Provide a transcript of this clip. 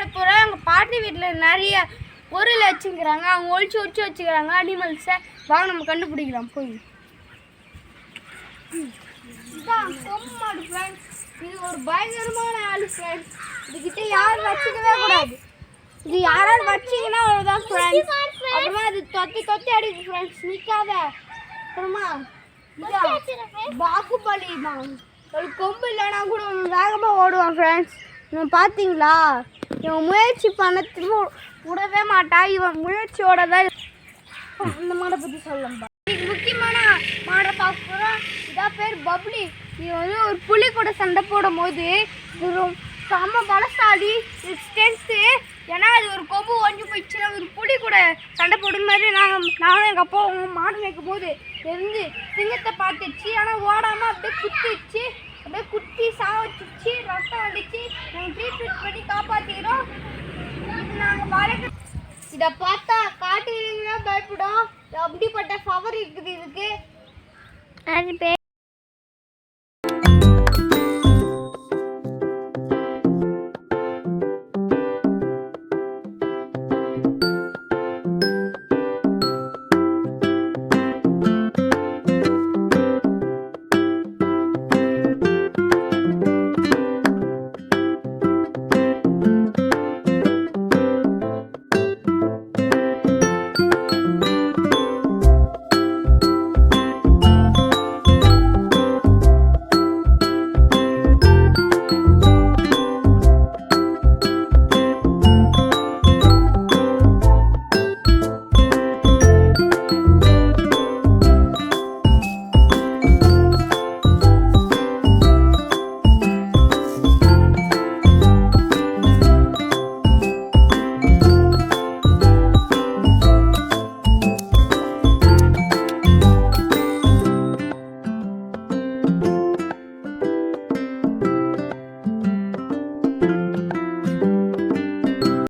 வேட்டையாட போகிறோம் எங்கள் பாட்டி வீட்டில் நிறைய பொருள் வச்சுக்கிறாங்க. அவங்க ஒழிச்சு ஒழிச்சு வச்சுக்கிறாங்க. அனிமல்ஸை வாங்க நம்ம கண்டுபிடிக்கலாம். போய். இதான் கொம்மாடு ஃப்ரெண்ட்ஸ் இது ஒரு பயங்கரமான ஆளு ஃப்ரெண்ட்ஸ் இதுகிட்ட யாரும் வச்சுக்கவே கூடாது. இது யாராவது வச்சிங்கன்னா அவ்வளோதான் ஃப்ரெண்ட்ஸ் அப்புறமா அது தொத்தி தொத்தி அடிக்கும் ஃப்ரெண்ட்ஸ் நிற்காத அப்புறமா இதான் தான். ஒரு கொம்பு இல்லைன்னா கூட வேகமாக ஓடுவான் ஃப்ரெண்ட்ஸ் பார்த்தீங்களா இவன் முயற்சி பண்ணத்துக்கு விடவே மாட்டான் இவன் முயற்சியோட தான் இந்த மாடை பற்றி சொல்லலாம் முக்கியமான மாடை பார்க்க போகிறோம் இதான் பேர் பப்ளி. இது வந்து ஒரு புலி கூட சண்டை போடும் போது இது செம்ம பலசாலி ஸ்ட்ரென்த்து ஏன்னா அது ஒரு கொம்பு ஒஞ்சு போயிடுச்சுன்னா ஒரு புலி கூட சண்டை போடுற மாதிரி நாங்கள் நானும் எங்கள் அப்பா மாடு மேய்க்கும் போது இருந்து சிங்கத்தை பார்த்துச்சு. ஆனால் ஓடாமல் அப்படியே குத்திச்சு அப்படியே குத்தி சாவச்சிச்சு ரத்தம் வந்துச்சு இதை பார்த்தா காட்டு பயப்படும். அப்படிப்பட்ட பவர் இருக்குது இதுக்கு. அது